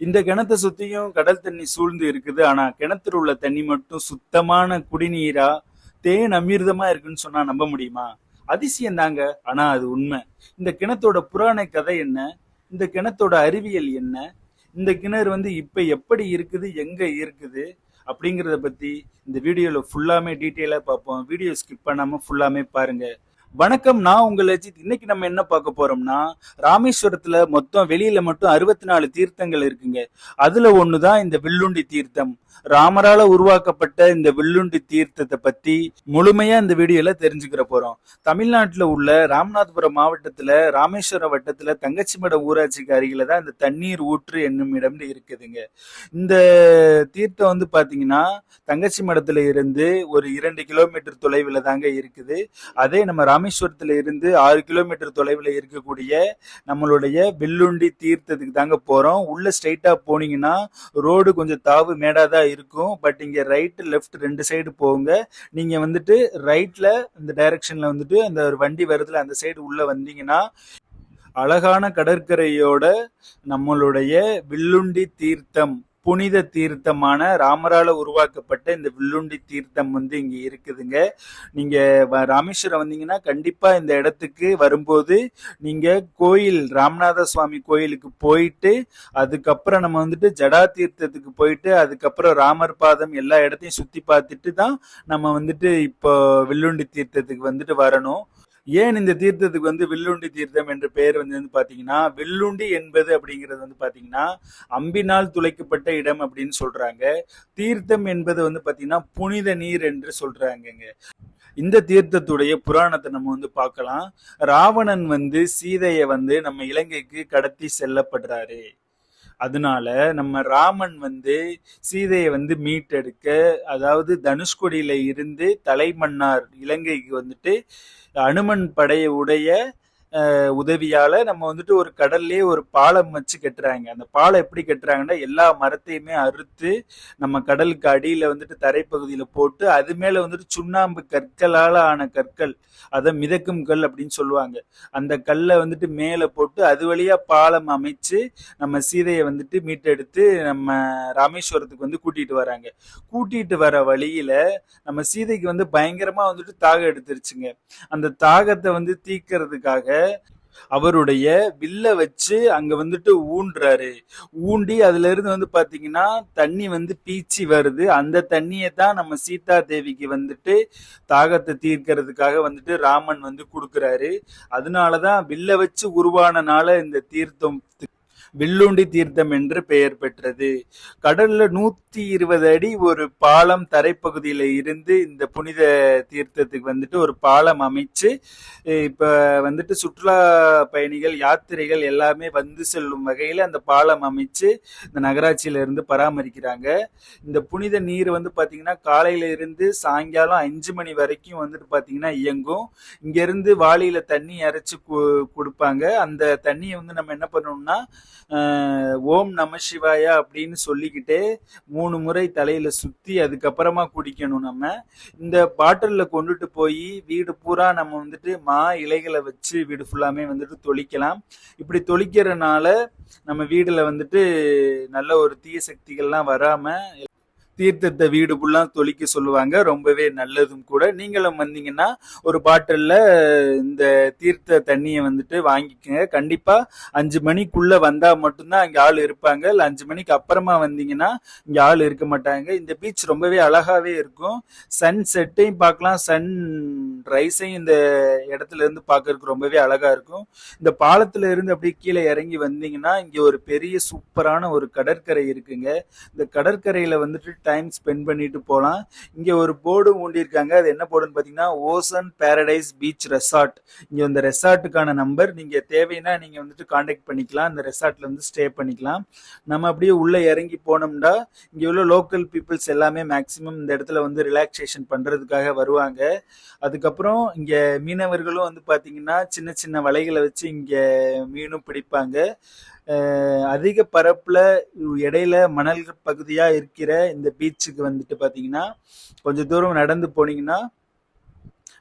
இந்த கிணத்தை சுத்தியும் கடல் தண்ணி சூழ்ந்து இருக்குது. ஆனா கிணத்துல உள்ள தண்ணி மட்டும் சுத்தமான குடிநீரா தேன் அமிர்தமா இருக்குன்னு சொன்னா நம்ப முடியுமா? அதிசயம் தாங்க. ஆனா அது உண்மை. இந்த கிணத்தோட புராண கதை என்ன? இந்த கிணத்தோட அறிவியல் என்ன? இந்த கிணறு வந்து இப்ப எப்படி இருக்குது எங்க இருக்குது? அப்படிங்கிறத பத்தி இந்த வீடியோல ஃபுல்லாமே டீட்டெயிலா பார்ப்போம். வீடியோ ஸ்கிப் பண்ணாம ஃபுல்லாமே பாருங்க. வணக்கம் நான் உங்கள் அஜித். இன்னைக்கு நம்ம என்ன பார்க்க போறோம்னா ராமேஸ்வரத்துல மொத்தம் வெளியில மட்டும் அறுபத்தி நாலு தீர்த்தங்கள் இருக்குங்க. அதுல ஒண்ணுதான் இந்த வில்லுண்டி தீர்த்தம். ராமரால உருவாக்கப்பட்ட இந்த வில்லுண்டி தீர்த்தத்தை பத்தி முழுமையா இந்த வீடியோல தெரிஞ்சுக்கிற போறோம். தமிழ்நாட்டுல உள்ள ராமநாதபுரம் மாவட்டத்துல ராமேஸ்வரம் வட்டத்துல தங்கச்சிமடம் ஊராட்சிக்கு அருகில தான் இந்த தண்ணீர் ஊற்று என்னும் இடம் இருக்குதுங்க. இந்த தீர்த்தம் வந்து பாத்தீங்கன்னா தங்கச்சி மடத்துல இருந்து ஒரு இரண்டு கிலோமீட்டர் தொலைவில் தாங்க இருக்குது. அதே நம்ம ராமேஸ்வரத்துல இருந்து ஆறு கிலோமீட்டர் தொலைவில் இருக்கக்கூடிய நம்மளுடைய வில்லுண்டி தீர்த்தத்துக்கு தாங்க போறோம். உள்ள ஸ்ட்ரைட்டா போனீங்கன்னா ரோடு கொஞ்சம் தாவு மேடாக தான் இருக்கும். பட் இங்க ரைட் லெஃப்ட் ரெண்டு சைடு போங்க. நீங்க வந்துட்டு ரைட்ல இந்த டைரக்ஷன்ல வந்துட்டு அந்த ஒரு வண்டி வருதுல அந்த சைடு உள்ள வந்தீங்கன்னா அழகான கடற்கரையோட நம்மளுடைய வில்லுண்டி தீர்த்தம் புனித தீர்த்தமான ராமரால உருவாக்கப்பட்ட இந்த வில்லுண்டி தீர்த்தம் வந்து இங்க இருக்குதுங்க. நீங்க வ- ராமேஸ்வரம் வந்தீங்கன்னா கண்டிப்பா இந்த இடத்துக்கு வரும்போது நீங்க கோயில் ராமநாத சுவாமி கோயிலுக்கு போயிட்டு அதுக்கப்புறம் நம்ம வந்துட்டு ஜடா தீர்த்தத்துக்கு போயிட்டு அதுக்கப்புறம் ராமர் பாதம் எல்லா இடத்தையும் சுத்தி பார்த்துட்டு தான் நம்ம வந்துட்டு இப்போ வில்லுண்டி தீர்த்தத்துக்கு வந்துட்டு வரணும். ஏன் இந்த தீர்த்தத்துக்கு வந்து வில்லுண்டி தீர்த்தம் என்ற பெயர் வந்து வந்து பாத்தீங்கன்னா வில்லுண்டி என்பது அப்படிங்கிறது வந்து பாத்தீங்கன்னா அம்பினால் துளைக்கப்பட்ட இடம் அப்படின்னு சொல்றாங்க. தீர்த்தம் என்பது வந்து பாத்தீங்கன்னா புனித நீர் என்று சொல்றாங்கங்க. இந்த தீர்த்தத்துடைய புராணத்தை நம்ம வந்து பார்க்கலாம். ராவணன் வந்து சீதையை வந்து நம்ம இலங்கைக்கு கடத்தி செல்லப்படுறாரு. அதனால நம்ம ராமன் வந்து சீதையை வந்து மீட்டெடுக்க அதாவது தனுஷ்கொடியில இருந்து தலைமன்னார் இலங்கைக்கு வந்துட்டு அனுமன் படைய உடைய உதவியால நம்ம வந்துட்டு ஒரு கடல்லே ஒரு பாலம் வச்சு கட்டுறாங்க. அந்த பாலம் எப்படி கட்டுறாங்கன்னா எல்லா மரத்தையுமே அறுத்து நம்ம கடலுக்கு அடியில வந்துட்டு தரைப்பகுதியில போட்டு அது மேல வந்துட்டு சுண்ணாம்பு கற்களால ஆன கற்கள் அதை மிதக்கும் கல் அப்படின்னு சொல்லுவாங்க. அந்த கல்லை வந்துட்டு மேலே போட்டு அது வழியா பாலம் அமைச்சு நம்ம சீதையை வந்துட்டு மீட்டெடுத்து நம்ம ராமேஸ்வரத்துக்கு வந்து கூட்டிட்டு வராங்க. கூட்டிட்டு வர வழியில நம்ம சீதைக்கு வந்து பயங்கரமா வந்துட்டு தாகம் எடுத்துருச்சுங்க. அந்த தாகத்தை வந்து தீக்கிறதுக்காக அவருடைய வில்ல வச்சு அங்க வந்துட்டு ஊன்றாரு. ஊண்டி அதுல இருந்து வந்து பாத்தீங்கன்னா தண்ணி வந்து பீச்சி வருது. அந்த தண்ணியை தான் நம்ம சீதா தேவிக்கு வந்துட்டு தாகத்தை தீர்க்கிறதுக்காக வந்துட்டு ராமன் வந்து கொடுக்கறாரு. அதனாலதான் வில்ல வச்சு உருவானனால இந்த தீர்த்தம் வில்லுண்டி தீர்த்தம் என்று பெயர் பெற்றது. கடல்ல நூத்தி இருபது அடி ஒரு பாலம் தரைப்பகுதியில இருந்து இந்த புனித தீர்த்தத்துக்கு வந்துட்டு ஒரு பாலம் அமைச்சு இப்ப வந்துட்டு சுற்றுலா பயணிகள் யாத்திரைகள் எல்லாமே வந்து செல்லும் வகையில அந்த பாலம் அமைச்சு இந்த நகராட்சியில இருந்து பராமரிக்கிறாங்க. இந்த புனித நீர் வந்து பாத்தீங்கன்னா காலையில இருந்து சாயங்காலம் அஞ்சு மணி வரைக்கும் வந்துட்டு பாத்தீங்கன்னா இயங்கும். இங்க இருந்து வாளியில தண்ணி அரைச்சு கு- கொடுப்பாங்க. அந்த தண்ணியை வந்து நம்ம என்ன பண்ணணும்னா ஓம் நம சிவாயா அப்படின்னு சொல்லிக்கிட்டே மூணு முறை தலையில சுத்தி அதுக்கப்புறமா குடிக்கணும் நம்ம. இந்த பாட்டிலில் கொண்டுட்டு போய் வீடு பூரா நம்ம வந்துட்டு மா இலைகளை வச்சு வீடு ஃபுல்லாமே வந்துட்டு தொளிக்கலாம். இப்படி தொளிக்கிறனால நம்ம வீடுல வந்துட்டு நல்ல ஒரு தீய சக்திகள்லாம் வராம தீர்த்தத்தை வீடு ஃபுல்லாக தொளிக்க சொல்லுவாங்க. ரொம்பவே நல்லதும் கூட. நீங்களும் வந்தீங்கன்னா ஒரு பாட்டிலில் இந்த தீர்த்த தண்ணியை வந்துட்டு வாங்கிக்கோங்க. கண்டிப்பாக அஞ்சு மணிக்குள்ள வந்தால் மட்டும்தான் இங்கே ஆள் இருப்பாங்க. இல்லை அஞ்சு மணிக்கு அப்புறமா வந்தீங்கன்னா இங்கே ஆள் இருக்க மாட்டாங்க. இந்த பீச் ரொம்பவே அழகாகவே இருக்கும். சன் செட்டையும் பார்க்கலாம். சன் ரைஸையும் இந்த இடத்துல இருந்து பார்க்கறதுக்கு ரொம்பவே அழகாக இருக்கும். இந்த பாலத்துல இருந்து அப்படியே கீழே இறங்கி வந்தீங்கன்னா இங்கே ஒரு பெரிய சூப்பரான ஒரு கடற்கரை இருக்குங்க. இந்த கடற்கரையில் வந்துட்டு டைம் ஸ்பெண்ட் பண்ணிட்டு போகலாம் இங்கே ஒரு போர்டு ஊண்டியிருக்காங்க. அது என்ன போர்டுன்னு பார்த்தீங்கன்னா ஓசன் பேரடைஸ் பீச் ரெசார்ட் இங்கே இந்த ரெசார்ட்டுக்கான நம்பர் நீங்கள் தேவைன்னா நீங்கள் வந்துட்டு காண்டாக்ட் பண்ணிக்கலாம். இந்த ரெசார்ட்டில் வந்து ஸ்டே பண்ணிக்கலாம். நம்ம அப்படியே உள்ளே இறங்கி போனோம்னா இங்கே உள்ள லோக்கல் பீப்புள்ஸ் எல்லாமே மேக்சிமம் இந்த இடத்துல வந்து ரிலாக்ஸேஷன் பண்ணுறதுக்காக வருவாங்க. அதுக்கப்புறம் இங்கே மீனவர்களும் வந்து பார்த்தீங்கன்னா சின்ன சின்ன வலைகளை வச்சு இங்கே மீனும் பிடிப்பாங்க. அதிக பரப்பில் இடையில மணல் பகுதியாக இருக்கிற இந்த பீச்சுக்கு வந்துட்டு பார்த்தீங்கன்னா கொஞ்சம் தூரம் நடந்து போனீங்கன்னா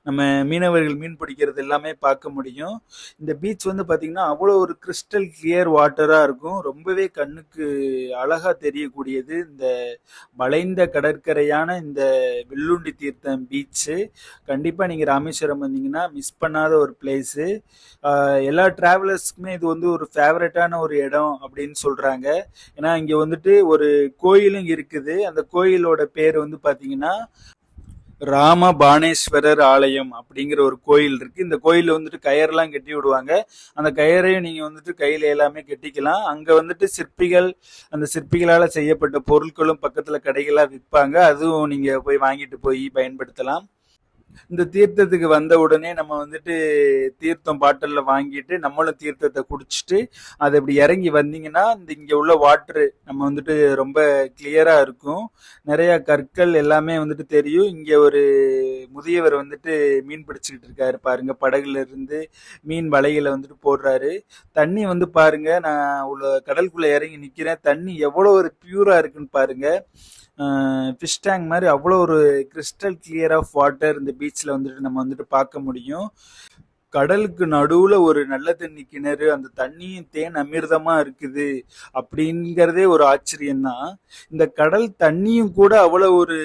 நம்ம மீனவர்கள் மீன் பிடிக்கிறது எல்லாமே பார்க்க முடியும். இந்த பீச் வந்து பார்த்தீங்கன்னா அவ்வளோ ஒரு கிறிஸ்டல் கிளியர் வாட்டராக இருக்கும். ரொம்பவே கண்ணுக்கு அழகாக தெரியக்கூடியது. இந்த வளைந்த கடற்கரையான இந்த வெள்ளுண்டி தீர்த்தம் பீச்சு கண்டிப்பாக நீங்கள் ராமேஸ்வரம் வந்தீங்கன்னா மிஸ் பண்ணாத ஒரு பிளேஸு எல்லா ட்ராவலர்ஸ்க்குமே இது வந்து ஒரு ஃபேவரட்டான ஒரு இடம் அப்படின்னு சொல்கிறாங்க ஏன்னா இங்கே வந்துட்டு ஒரு கோயிலும் இருக்குது. அந்த கோயிலோட பேர் வந்து பார்த்தீங்கன்னா ராம பானேஸ்வரர் ஆலயம் அப்படிங்கிற ஒரு கோயில் இருக்கு. இந்த கோயிலில் வந்துட்டு கயர்லாம் கட்டி விடுவாங்க. அந்த கயரையும் நீங்க வந்துட்டு கையில எல்லாமே கட்டிக்கலாம். அங்க வந்துட்டு சிற்பிகள் அந்த சிற்பிகளால செய்யப்பட்ட பொருட்களும் பக்கத்துல கடைகளா விற்பாங்க. அதுவும் நீங்க போய் வாங்கிட்டு போய் பயன்படுத்தலாம். இந்த தீர்த்தத்துக்கு வந்த உடனே நம்ம வந்துட்டு தீர்த்தம் பாட்டிலில் வாங்கிட்டு நம்மளும் தீர்த்தத்தை குடிச்சிட்டு அது இப்படி இறங்கி வந்தீங்கன்னா இந்த இங்கே உள்ள வாட்ரு நம்ம வந்துட்டு ரொம்ப கிளியராக இருக்கும். நிறையா கற்கள் எல்லாமே வந்துட்டு தெரியும். இங்கே ஒரு முதியவர் வந்துட்டு மீன் பிடிச்சிக்கிட்டு இருக்காரு பாருங்க. படகுல இருந்து மீன் வலைகளை வந்துட்டு போடுறாரு. தண்ணி வந்து பாருங்க நான் உள்ள கடலுக்குள்ளே இறங்கி நிற்கிறேன் தண்ணி எவ்வளோ ஒரு பியூரா இருக்குன்னு பாருங்க. ஃபிஷ் டேங்க் மாதிரி அவ்வளோ ஒரு கிறிஸ்டல் கிளியர் ஆஃப் வாட்டர் இந்த பீச்சில் வந்துட்டு நம்ம வந்துட்டு பார்க்க முடியும். கடலுக்கு நடுவில் ஒரு நல்ல தண்ணி கிணறு அந்த தண்ணியும் தேன் அமிர்தமாக இருக்குது அப்படிங்கிறதே ஒரு ஆச்சரியம்தான் இந்த கடல் தண்ணியும் கூட அவ்வளோ ஒரு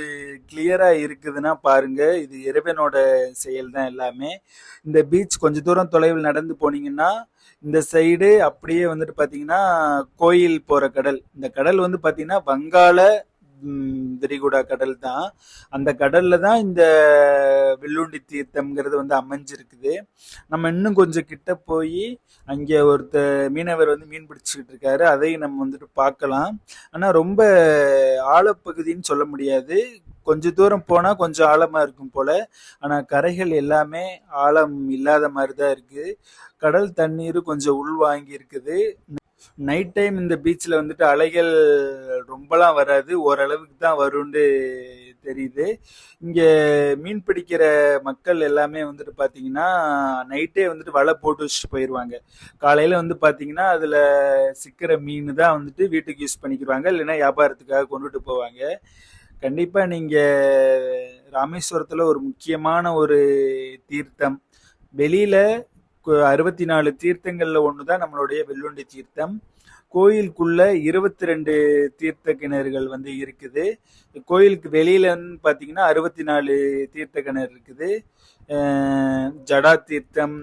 கிளியராக இருக்குதுன்னா பாருங்க இது இறைவனோட செயல் தான் எல்லாமே. இந்த பீச் கொஞ்ச தூரம் தொலைவில் நடந்து போனீங்கன்னா இந்த சைடு அப்படியே வந்துட்டு பார்த்தீங்கன்னா கோயில் போகிற கடல். இந்த கடல் வந்து பார்த்தீங்கன்னா வங்காள திரிகுடா கடல் தான். அந்த கடல்ல தான் இந்த வெள்ளுண்டி தீர்த்தம்ங்கிறது வந்து அமைஞ்சிருக்குது. நம்ம இன்னும் கொஞ்சம் கிட்ட போய் அங்கே ஒருத்த மீனவர் வந்து மீன் பிடிச்சிக்கிட்டு இருக்காரு. அதையும் நம்ம வந்துட்டு பார்க்கலாம். ஆனால் ரொம்ப ஆழப்பகுதின்னு சொல்ல முடியாது. கொஞ்ச தூரம் போனால் கொஞ்சம் ஆழமாக இருக்கும் போல. ஆனால் கரைகள் எல்லாமே ஆழம் இல்லாத மாதிரி தான் இருக்குது கடல் தண்ணீர் கொஞ்சம் உள்வாங்கி இருக்குது. நைட் டைம் இந்த பீச்சில் வந்துட்டு அலைகள் ரொம்பலாம் வராது. ஓரளவுக்கு தான் வரும்னு தெரியுது. இங்கே மீன் பிடிக்கிற மக்கள் எல்லாமே வந்துட்டு பார்த்தீங்கன்னா நைட்டே வந்துட்டு வலை போட்டு வச்சுட்டு போயிடுவாங்க காலையில் வந்து பார்த்தீங்கன்னா அதில் சிக்கிற மீன் தான் வந்துட்டு வீட்டுக்கு யூஸ் பண்ணிக்கிறாங்க இல்லைன்னா வியாபாரத்துக்காக கொண்டுட்டு போவாங்க. கண்டிப்பாக நீங்கள் ராமேஸ்வரத்தில் ஒரு முக்கியமான ஒரு தீர்த்தம். வெளியில் அறுபத்தி நாலு தீர்த்தங்களில் ஒன்று தான் நம்மளுடைய வெள்ளுண்டி தீர்த்தம். கோயிலுக்குள்ள இருபத்தி ரெண்டு தீர்த்த கிணறுகள் வந்து இருக்குது. கோயிலுக்கு வெளியிலன்னு பார்த்தீங்கன்னா அறுபத்தி நாலு தீர்த்த கிணறு இருக்குது ஜடா தீர்த்தம்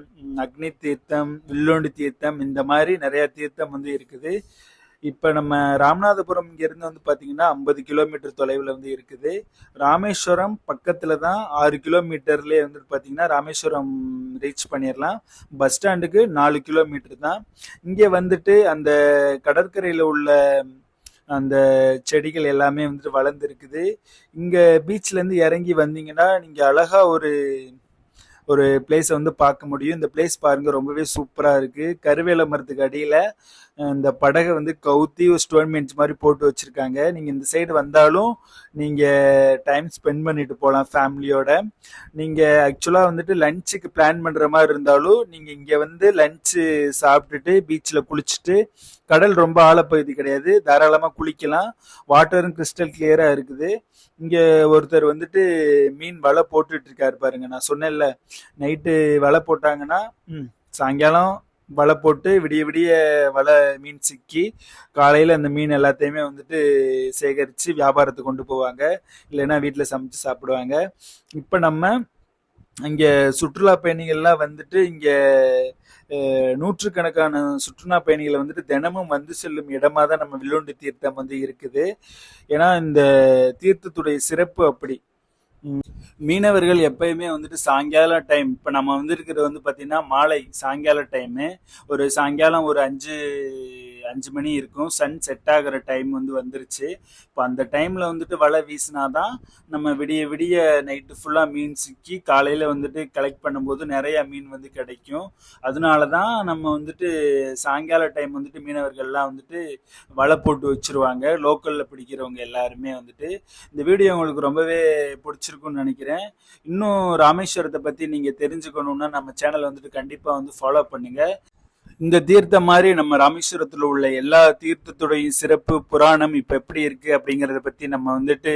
அக்னி தீர்த்தம் வில்லுண்டி தீர்த்தம் இந்த மாதிரி நிறையா தீர்த்தம் வந்து இருக்குது. இப்போ நம்ம ராமநாதபுரம் இங்கேருந்து வந்து பார்த்தீங்கன்னா ஐம்பது கிலோமீட்டர் தொலைவில் வந்து இருக்குது. ராமேஸ்வரம் பக்கத்தில் தான் ஆறு கிலோமீட்டர்லேயே வந்துட்டு பார்த்தீங்கன்னா ராமேஸ்வரம் ரீச் பண்ணிடலாம் பஸ் ஸ்டாண்டுக்கு நாலு கிலோமீட்டர் தான். இங்கே வந்துட்டு அந்த கடற்கரையில் உள்ள அந்த செடிகள் எல்லாமே வந்துட்டு வளர்ந்துருக்குது இங்கே பீச்லேருந்து இறங்கி வந்தீங்கன்னா நீங்கள் அழகாக ஒரு ஒரு பிளேஸை வந்து பார்க்க முடியும். இந்த பிளேஸ் பாருங்கள் ரொம்பவே சூப்பராக இருக்குது கருவேல மரத்துக்கு அடியில் இந்த படகை வந்து கவுத்தி ஒரு ஸ்டோன் பெஞ்ச் மாதிரி போட்டு வச்சுருக்காங்க. நீங்கள் இந்த சைடு வந்தாலும் நீங்கள் டைம் ஸ்பெண்ட் பண்ணிட்டு போகலாம் ஃபேமிலியோட நீங்கள் ஆக்சுவலாக வந்துட்டு லஞ்சுக்கு பிளான் பண்ணுற மாதிரி இருந்தாலும் நீங்கள் இங்கே வந்து லஞ்சு சாப்பிட்டுட்டு பீச்சில் குளிச்சுட்டு கடல் ரொம்ப ஆழப்பகுதி கிடையாது. தாராளமாக குளிக்கலாம். வாட்டரும் கிறிஸ்டல் கிளியராக இருக்குது. இங்கே ஒருத்தர் வந்துட்டு மீன் வலை போட்டுட்டு இருக்காரு பாருங்க. நான் சொன்னேன்ல நைட்டு வலை போட்டாங்கன்னா ம் சாயங்காலம் வலை போட்டு விடிய விடிய வலை மீன் சிக்கி காலையில் அந்த மீன் எல்லாத்தையுமே வந்துட்டு சேகரித்து வியாபாரத்துக்கு கொண்டு போவாங்க. இல்லைன்னா வீட்டில் சமைச்சு சாப்பிடுவாங்க. இப்போ நம்ம இங்கே சுற்றுலா பயணிகள்லாம் வந்துட்டு இங்கே நூற்றுக்கணக்கான சுற்றுலா பயணிகளை வந்துட்டு தினமும் வந்து செல்லும் இடமா தான் நம்ம வில்லுண்டி தீர்த்தம் வந்து இருக்குது. ஏன்னா இந்த தீர்த்தத்துடைய சிறப்பு அப்படி. மீனவர்கள் எப்பயுமே வந்துட்டு சாயங்காலம் டைம் இப்போ நம்ம வந்து இருக்கிறது வந்து பார்த்தீங்கன்னா மாலை சாயங்கால டைமு ஒரு சாயங்காலம் ஒரு அஞ்சு அஞ்சு மணி இருக்கும். சன் செட் ஆகிற டைம் வந்து வந்துருச்சு. இப்போ அந்த டைமில் வந்துட்டு வலை வீசினாதான் நம்ம விடிய விடிய நைட்டு ஃபுல்லாக மீன் சிக்கி காலையில் வந்துட்டு கலெக்ட் பண்ணும்போது நிறையா மீன் வந்து கிடைக்கும். அதனால தான் நம்ம வந்துட்டு சாயங்கால டைம் வந்துட்டு மீனவர்கள்லாம் வந்துட்டு வலை போட்டு வச்சுருவாங்க. லோக்கலில் பிடிக்கிறவங்க எல்லாருமே வந்துட்டு. இந்த வீடியோ உங்களுக்கு ரொம்பவே பிடிச்சிருக்குன்னு நினைக்கிறேன். இன்னும் ராமேஸ்வரத்தை பற்றி நீங்கள் தெரிஞ்சுக்கணுன்னா நம்ம சேனலை வந்துட்டு கண்டிப்பாக வந்து ஃபாலோ பண்ணுங்கள் இந்த தீர்த்தம் மாதிரி நம்ம ராமேஸ்வரத்தில் உள்ள எல்லா தீர்த்தத்துடைய சிறப்பு புராணம் இப்போ எப்படி இருக்கு அப்படிங்கிறத பத்தி நம்ம வந்துட்டு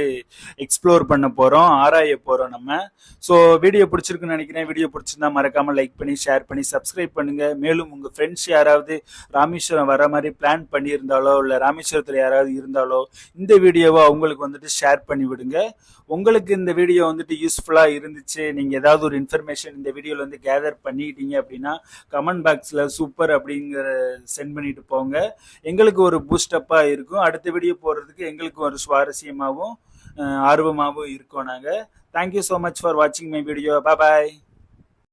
எக்ஸ்ப்ளோர் பண்ண போறோம் ஆராய போறோம் நம்ம. ஸோ வீடியோ பிடிச்சிருக்குன்னு நினைக்கிறேன். வீடியோ பிடிச்சிருந்தா மறக்காம லைக் பண்ணி ஷேர் பண்ணி சப்ஸ்கிரைப் பண்ணுங்க. மேலும் உங்க ஃப்ரெண்ட்ஸ் யாராவது ராமேஸ்வரம் வர மாதிரி பிளான் பண்ணியிருந்தாலோ இல்லை ராமேஸ்வரத்தில் யாராவது இருந்தாலோ இந்த வீடியோவை அவங்களுக்கு வந்துட்டு ஷேர் பண்ணி விடுங்க. உங்களுக்கு இந்த வீடியோ வந்துட்டு யூஸ்ஃபுல்லாக இருந்துச்சு நீங்கள் ஏதாவது ஒரு இன்ஃபர்மேஷன் இந்த வீடியோவில் வந்து கேதர் பண்ணிட்டீங்க அப்படின்னா கமெண்ட் பாக்ஸில் சூப்பர் அப்படிங்கிற சென்ட் பண்ணிட்டு போங்க. எங்களுக்கு ஒரு பூஸ்டப்பா இருக்கும். அடுத்த வீடியோ போடுறதுக்கு எங்களுக்கு ஒரு சுவாரஸ்யமாகவும் ஆர்வமாகவும் இருக்கோம் நாங்கள் thank you so much for வாட்சிங் மை வீடியோ பாய்